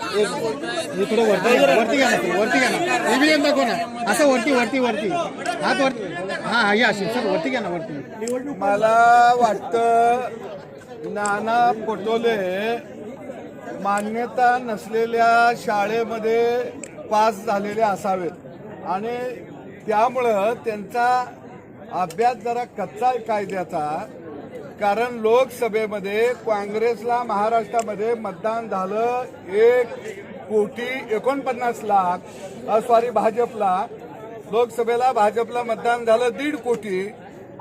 हे थोडं वरती वरती घ्या ना वरती घ्या ना. ईव्हीएम दाखव ना. असं वरती वरती वरती. हात वरती. हा हा या असेल सर वरती घ्या ना वरती. मला वाटतं नाना पटोले मान्यता नसलेल्या शाळेमध्ये पास झालेले असावेत. आणि त्यामुळं त्यांचा अभ्यास जरा कच्चा कायद्याचा. कारण लोकसभेमध्ये काँग्रेसला महाराष्ट्रामध्ये मतदान झालं एक कोटी एकोणपन्नास लाख सॉरी भाजपला. लोकसभेला भाजपला मतदान झालं दीड कोटी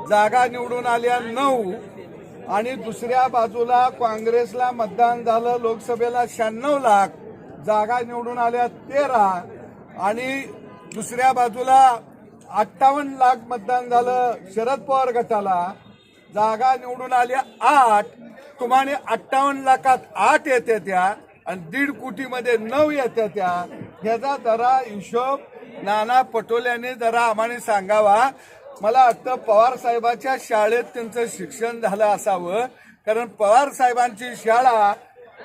जागा निवडून आल्या नऊ. आणि दुसऱ्या बाजूला काँग्रेसला मतदान झालं लोकसभेला शहाण्णव लाख जागा निवडून आल्या तेरा. आणि दुसऱ्या बाजूला अठ्ठावन्न लाख मतदान झालं शरद पवार गटाला. जागा निवडून आल्या आठ. तुम्हाला अठ्ठावन्न लाखात आठ येत्या त्या आणि दीड कोटीमध्ये नऊ येत्या त्या. ह्याचा जरा हिशोब नाना पटोल्याने जरा आम्हाला सांगावा. मला वाटतं पवार साहेबाच्या शाळेत त्यांचं शिक्षण झालं असावं. कारण पवार साहेबांची शाळा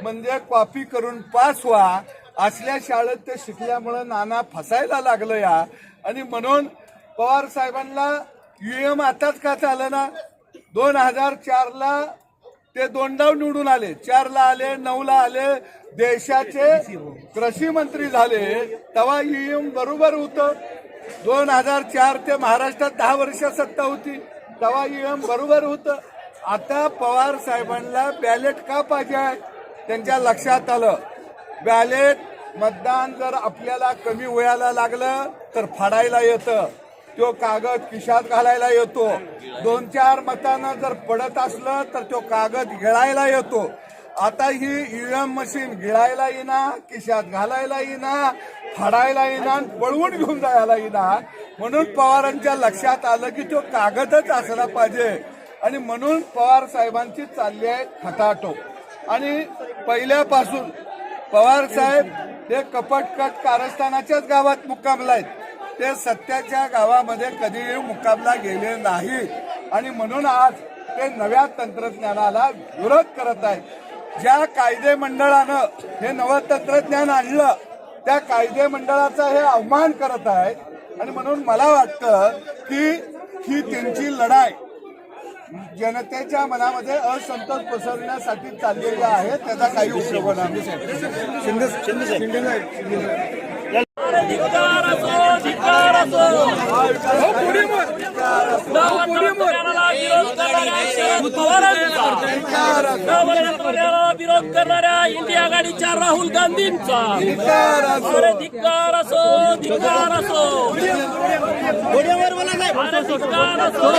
म्हणजे कॉपी करून पास व्हा. असल्या शाळेत ते शिकल्यामुळं नाना फसायला लागलं या. आणि म्हणून पवार साहेबांना युएम आताच का चालं ना दोन हजार चारला ते दोन निवडून आले. चारला आले नऊला आले. देशाचे कृषी मंत्री झाले. तेव्हा ईएम बरोबर होतं. दोन हजार चार ते महाराष्ट्रात दहा वर्ष सत्ता होती. तेव्हा ईएम बरोबर होतं. आता पवार साहेबांना बॅलेट का पाहिजे आहे? त्यांच्या लक्षात आलं. बॅलेट मतदान जर आपल्याला कमी वयाला लागलं तर फाडायला येतं. तो कागद खिशात घालायला येतो. दोन चार मतानं जर पडत असलं तर तो कागद गिळायला येतो. आता ही ईव्हीएम मशीन गिळायला येईना खिशात घालायला येईना फाडायला येईना पळवून घेऊन जायला येईना. म्हणून पवारांच्या लक्षात आलं की तो कागदच असला पाहिजे. आणि म्हणून पवार साहेबांची चालली आहे खटाटो. आणि पहिल्यापासून पवार साहेब हे कपटकट कारस्थानाच्याच गावात मुक्कामला आहेत. ते सत्याच्या गावामध्ये कधीही मुक्कामला गेले नाही. आणि म्हणून आज ते नव्या तंत्रज्ञानाला विरोध करत आहेत. ज्या कायदे मंडळानं हे नवं तंत्रज्ञान आणलं त्या कायदे मंडळाचा हे अवमान करत आहे आणि म्हणून मला वाटतं की ही त्यांची लढाई जनतेच्या मनामध्ये असंतोष पसरण्यासाठी चाललेली आहे त्याचा काही उपयोग नाही. विरोध करणाऱ्या विरोध करणाऱ्या इंडिया आघाडीच्या राहुल गांधींचा अरे धिक्कार असो धिक्कार असो अरे धिक्कार असो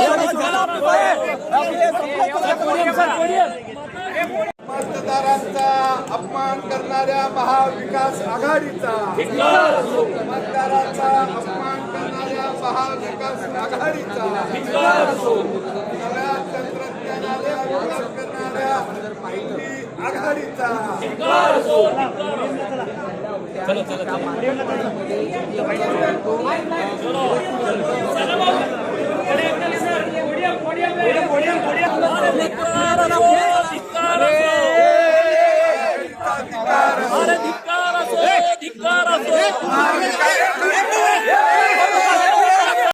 मतदारांचा अपमान करणाऱ्या महाविकास आघाडीचा मतदारांचा अपमान करणाऱ्या महाविकास आघाडीचा नव्या तंत्रज्ञानाला विरोध करणाऱ्या आघाडीचा चला.